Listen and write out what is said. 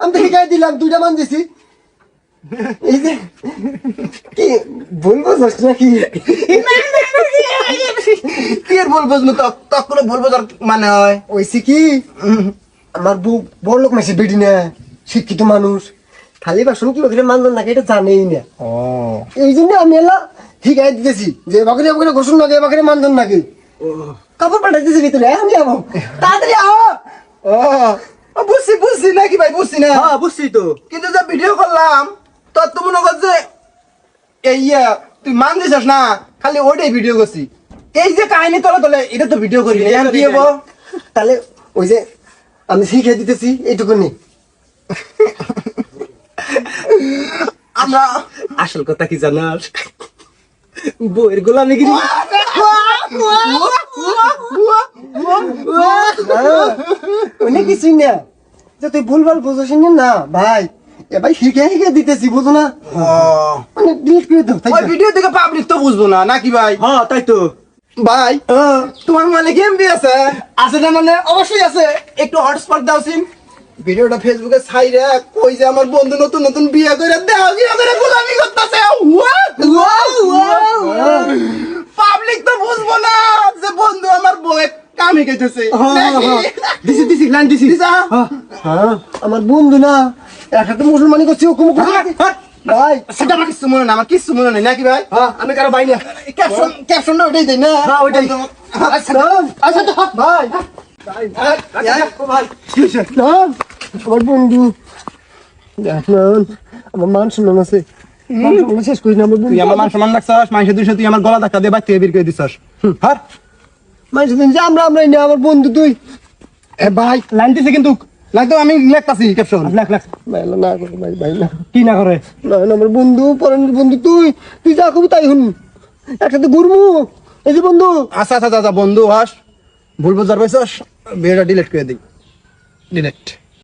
আমি তো শিখাই দিলাম দুইটা মান দিছি। কি বলব যাস নাকি? কি আর বলব না তক তক করে বলব তোর মানে হয়। ওইসি কি? আমার বউ বড় লোক মাসে বেটি না শিক্ষিত মানুষ। খালি বাসন কি ওখানে মানজন নাকি এটা জানেই না। ও। এই জন্য আমি এলা শিখাই দিতেছি যে বাকরে বাকরে গোসল নাকি বাকরে মানজন নাকি? কাপড় পাঠাই দিতেছি ভিতরে আমি যাব। তাড়াতাড়ি আহো ও। বুঝছি বুঝছি নাকি ভাই বুঝছি না। হ্যাঁ বুঝছি তো। কিন্তু যে ভিডিও করলাম তো মনে কর যে এই তুই মান দিছিস না খালি ওইটাই ভিডিও করছি। এই যে কাহিনী তোলা তোলে এটা তো ভিডিও করি কি তাহলে ওই যে আমি শিখে দিতেছি এইটুকুনি। আমরা আসল কথা কি জানাস বইয়ের গোলামি গিরি অনেক কিছুই না যে তুই ভুলভাল না? ভাই এ ভাই শিখে শিখে দিতেছি বুঝো না? মানে ডিলিট করে দাও ভিডিও দেখে পাবলিক তো বুঝব না নাকি ভাই? হ্যাঁ তাই তো। ভাই তোমার মানে গেম বি আছে? আছে না মানে? অবশ্যই আছে। একটু হটস্পট দাও সিম। ভিডিওটা ফেসবুকে ছাইরে কই যে আমার বন্ধু নতুন নতুন বিয়ে করে দেও বিয়ে করে গোলামি করতেছে। পাবলিক তো বুঝব না যে বন্ধু আমার বউয়ে কামি গেছে দিছি দিছি লাইন দিছি। আমার বন্ধু না একটা মুসলমানি করছি হুকুম ভাই সেটা আমার কিছু মনে না আমার কিছু মনে নেই নাকি ভাই? হ্যাঁ আমি কারও ভাই না। ক্যাপশন ক্যাপশনটা ওইটাই দেই না? হ্যাঁ, ওইটাই। আচ্ছা আচ্ছা তো ভাই আমার বন্ধু। দেখ আমার মান সম্মান আছে। শেষ করি না আমার বন্ধু। তুই আমার মান সম্মান রাখছস মানুষের তুই আমার গলা ধাক্কা দিয়ে বাইর থেকে বের করে দিছস। হার মানুষ দিন যে আমরা আমরাই না আমার বন্ধু তুই। এ ভাই লাইন দিছে কিন্তু। ডিলেট আমি লেখতাছি ক্যাপশন লাখ লাখ। ভাই না, করে ভাই ভাই না। কি না করে? না না, আমার বন্ধু বন্ধু তুই তুই যা কবি তাই শুন একসাথে ঘুরবো। এই যে বন্ধু। আচ্ছা আচ্ছা আচ্ছা বন্ধু হাস। ভুল বুঝার পাইছস? ভিডিওটা ডিলিট করে দিই। ডিলিট